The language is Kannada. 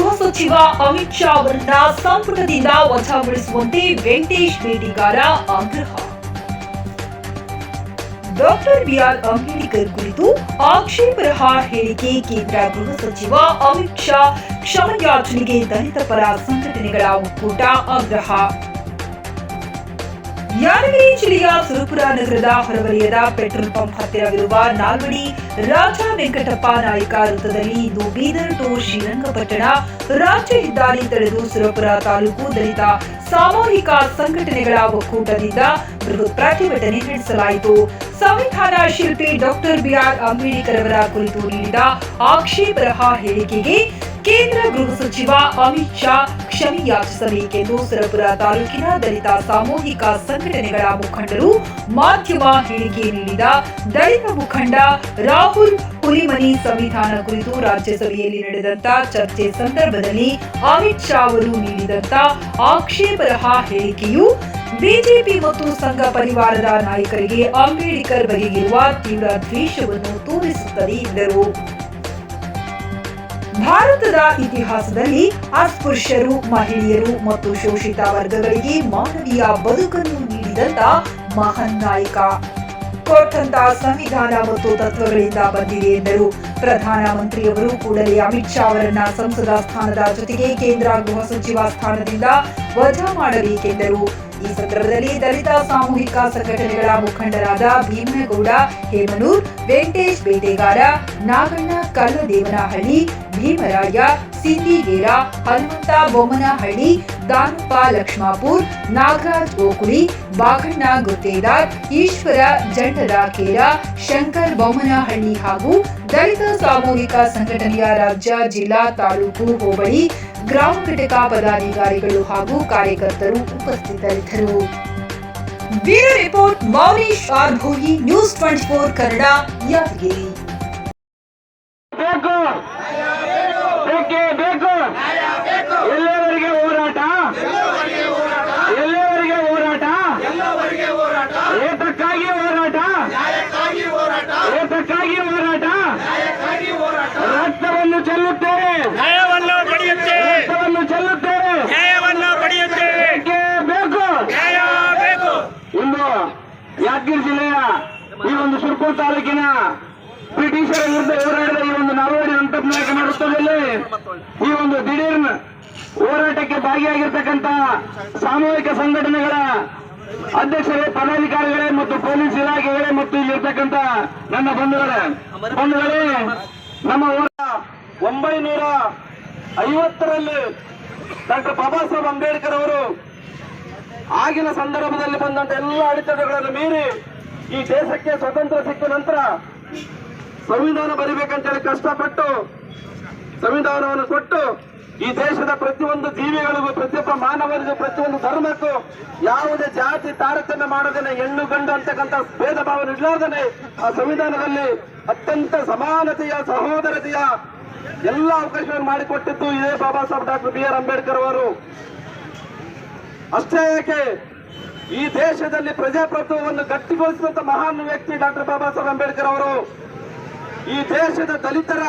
ಅಮಿತ್ ಶಾ ಅವರನ್ನ ಸಂಪುಟದಿಂದ ವಜಾಗೊಳಿಸುವಂತೆ ವೆಂಕಟೇಶ್ ಬೇಡಿಗಾರ ಆಗ್ರಹ. ಡಾಕ್ಟರ್ ಬಿಆರ್ ಅಂಬೇಡ್ಕರ್ ಕುರಿತು ಆಕ್ಷೇಪರಹ ಹೇಳಿಕೆ ಕೇಂದ್ರ ಗೃಹ ಸಚಿವ ಅಮಿತ್ ಶಾ ಕ್ಷಮಯಾಚನೆಗೆ ದಲಿತ ಪರ ಸಂಘಟನೆಗಳ ಒಕ್ಕೂಟ ಆಗ್ರಹ. ಯಾದಗಿರಿ ಜಿಲ್ಲೆಯ ಸುರಪುರ ನಗರದ ಹೊರವಲಯದ ಪೆಟ್ರೋಲ್ ಪಂಪ್ ಹತ್ತಿರವಿರುವ ನಾಲ್ವಡಿ ರಾಜ ವೆಂಕಟಪ್ಪ ನಾಯಕ ವೃತ್ತದಲ್ಲಿ ಇಂದು ಬೀದರ್ ಟು ಶ್ರೀರಂಗಪಟ್ಟಣ ರಾಜ್ಯ ಹೆದ್ದಾರಿ ತಡೆದು ಸುರಪುರ ತಾಲೂಕು ದಲಿತ ಸಾಮೂಹಿಕ ಸಂಘಟನೆಗಳ ಒಕ್ಕೂಟದಿಂದ ಬೃಹತ್ ಪ್ರತಿಭಟನೆ ನಡೆಸಲಾಯಿತು. ಸಂವಿಧಾನ ಶಿಲ್ಪಿ ಡಾಕ್ಟರ್ ಬಿಆರ್ ಅಂಬೇಡ್ಕರ್ ಅವರ ಕುರಿತು ನೀಡಿದ ಆಕ್ಷೇಪರಹ ಹೇಳಿಕೆಗೆ ಕೇಂದ್ರ ಗೃಹ ಸಚಿವ ಅಮಿತ್ ಶಾ ಕ್ಷಮೆ ಯಾಚಿಸಬೇಕೆಂದು ಸುರಪುರ ತಾಲೂಕಿನ ದಲಿತ ಸಾಮೂಹಿಕ ಸಂಘಟನೆಗಳ ಮುಖಂಡರು ಮಾಧ್ಯಮ ಹೇಳಿಕೆ ನೀಡಿದ ದಲಿತ ಮುಖಂಡ ರಾಹುಲ್ ಹುಲಿಮನಿ ಸಂವಿಧಾನ ಕುರಿತು ರಾಜ್ಯಸಭೆಯಲ್ಲಿ ನಡೆದಂತ ಚರ್ಚೆ ಸಂದರ್ಭದಲ್ಲಿ ಅಮಿತ್ ಶಾ ಅವರು ನೀಡಿದಂತ ಆಕ್ಷೇಪರಹ ಹೇಳಿಕೆಯು ಬಿಜೆಪಿ ಮತ್ತು ಸಂಘ ಪರಿವಾರದ ನಾಯಕರಿಗೆ ಅಂಬೇಡ್ಕರ್ ಬಗೆಗಿರುವ ತೀವ್ರ ದ್ವೇಷವನ್ನು ತೋರಿಸುತ್ತದೆ ಎಂದರು. ಭಾರತದ ಇತಿಹಾಸದಲ್ಲಿ ಅಸ್ಪೃಶ್ಯರು, ಮಹಿಳೆಯರು ಮತ್ತು ಶೋಷಿತ ವರ್ಗಗಳಿಗೆ ಮಾನವೀಯ ಬದುಕನ್ನು ನೀಡಿದಂತ ಮಹಾನ್ ನಾಯಕ. ಕೊಟ್ಟಂತ ಸಂವಿಧಾನ ಮತ್ತು ತತ್ವಗಳಿಂದ ಬಂದಿದೆ ಎಂದರು. ಪ್ರಧಾನಮಂತ್ರಿಯವರು ಕೂಡಲೇ ಅಮಿತ್ ಶಾ ಅವರನ್ನ ಸಂಸದ ಸ್ಥಾನದ ಜೊತೆಗೆ ಕೇಂದ್ರ ಗೃಹ ಸಚಿವ ಸ್ಥಾನದಿಂದ ವಜಾ ಮಾಡಬೇಕೆಂದರು. ಈ ಸಂದರ್ಭದಲ್ಲಿ ದಲಿತ ಸಾಮೂಹಿಕ ಸಂಘಟನೆಗಳ ಮುಖಂಡರಾದ ಭೀಮನಗೌಡ, ಹೇಮನೂರ್, ವೆಂಕಟೇಶ್ ಬೇಟೆಗಾರ, ನಾಗಣ್ಣ ಕಲ್ಲದೇವನಹಳ್ಳಿ ಭೀಮರಾಯ ಸಿಂದಿಗೇರ ಹನುಮಂತ ಬೊಮ್ಮನಹಳ್ಳಿ ದಾನಪ್ಪ ಲಕ್ಷ್ಮಾಪುರ್ ನಾಗರಾಜ್ ಓಕುಳಿ ಬಾಗಣ್ಣ ಗುತ್ತೇದಾರ್ ಈಶ್ವರ ಜಂಡರ ಕೇರ ಶಂಕರ್ ಬೊಮ್ಮನಹಳ್ಳಿ ಹಾಗೂ ದಲಿತ ಸಾಮೂಹಿಕ ಸಂಘಟನೆಯ ರಾಜ್ಯ ಜಿಲ್ಲಾ ತಾಲೂಕು ಹೋಬಳಿ ಗ್ರಾಮ ಘಟಕ ಪದಾಧಿಕಾರಿಗಳು ಹಾಗೂ ಕಾರ್ಯಕರ್ತರು ಉಪಸ್ಥಿತರಿದ್ದರು bureau report Mounesh R Bhogi news twenty four Kannada Yadgiri ಬೇಕು. ಬೇಕೇ. ಎಲ್ಲವರಿಗೆ ಹೋರಾಟ. ಎಲ್ಲವರಿಗೆ ಹೋರಾಟ. ಏತಕ್ಕಾಗಿ ಹೋರಾಟ. ಏತಕ್ಕಾಗಿ ಹೋರಾಟ. ರಕ್ತವನ್ನು ಚೆಲ್ಲುತ್ತೇವೆ. ನ್ಯಾಯವನ್ನು ಪಡೆಯುತ್ತೇವೆ. ರಕ್ತವನ್ನು ಚೆಲ್ಲುತ್ತೇವೆ. ನ್ಯಾಯವನ್ನು ಪಡೆಯುತ್ತೇವೆ. ಬೇಕೇ ಬೇಕು. ನ್ಯಾಯ ಬೇಕು. ಇಂದು ಯಾದಗಿರಿ ಜಿಲ್ಲೆಯ ಈ ಒಂದು ಸುರ್ಪುರ್ ತಾಲೂಕಿನ ಬ್ರಿಟಿಷರ ವಿರುದ್ಧ ಹೋರಾಡಿದ ಈ ಒಂದು ನಾಲ್ವಡಿ ಅಂತರ್ನಾಯಕ ಮಾಡುತ್ತದಲ್ಲಿ ಈ ಒಂದು ದಿಢೀರ್ನ ಹೋರಾಟಕ್ಕೆ ಭಾಗಿಯಾಗಿರ್ತಕ್ಕಂತ ಸಾಮೂಹಿಕ ಸಂಘಟನೆಗಳ ಅಧ್ಯಕ್ಷರೇ, ಪದಾಧಿಕಾರಿಗಳೇ ಮತ್ತು ಪೊಲೀಸ್ ಇಲಾಖೆಗಳೇ ಮತ್ತು ಇಲ್ಲಿರ್ತಕ್ಕಂಥ ನನ್ನ ಬಂಧುಗಳೇ. ಬಂಧುಗಳೇ, ನಮ್ಮ ಹೋರಾಟ ಒಂಬೈನೂರ ಐವತ್ತರಲ್ಲಿ ಡಾಕ್ಟರ್ ಬಾಬಾ ಸಾಹೇಬ್ ಅಂಬೇಡ್ಕರ್ ಅವರು ಆಗಿನ ಸಂದರ್ಭದಲ್ಲಿ ಬಂದಂತ ಎಲ್ಲ ಅಡೆತಡೆಗಳನ್ನು ಮೀರಿ ಈ ದೇಶಕ್ಕೆ ಸ್ವತಂತ್ರ ಸಿಕ್ಕ ನಂತರ ಸಂವಿಧಾನ ಬರಿಬೇಕಂತೇಳಿ ಕಷ್ಟಪಟ್ಟು ಸಂವಿಧಾನವನ್ನು ಕೊಟ್ಟು ಈ ದೇಶದ ಪ್ರತಿಯೊಂದು ಜೀವಿಗಳಿಗೂ, ಪ್ರತಿಯೊಬ್ಬ ಮಾನವರಿಗೂ, ಪ್ರತಿಯೊಂದು ಧರ್ಮಕ್ಕೂ ಯಾವುದೇ ಜಾತಿ ತಾರತಮ್ಯ ಮಾಡದೇನೆ ಹೆಣ್ಣು, ಗಂಡು ಅಂತಕ್ಕಂಥ ಭೇದ ಭಾವ ಇರ್ಲಾರ್ದೇನೆ ಆ ಸಂವಿಧಾನದಲ್ಲಿ ಅತ್ಯಂತ ಸಮಾನತೆಯ, ಸಹೋದರತೆಯ ಎಲ್ಲ ಅವಕಾಶಗಳನ್ನು ಮಾಡಿಕೊಟ್ಟಿದ್ದು ಇದೇ Baba Saheb doctor B R Ambedkar ಅವರು. ಅಷ್ಟೇ ಯಾಕೆ ಈ ದೇಶದಲ್ಲಿ ಪ್ರಜಾಪ್ರಭುತ್ವವನ್ನು ಗಟ್ಟಿಗೊಳಿಸಿದಂತ ಮಹಾನ್ ವ್ಯಕ್ತಿ ಡಾಕ್ಟರ್ ಬಾಬಾ ಸಾಹೇಬ್ ಅಂಬೇಡ್ಕರ್ ಅವರು ಈ ದೇಶದ ದಲಿತರ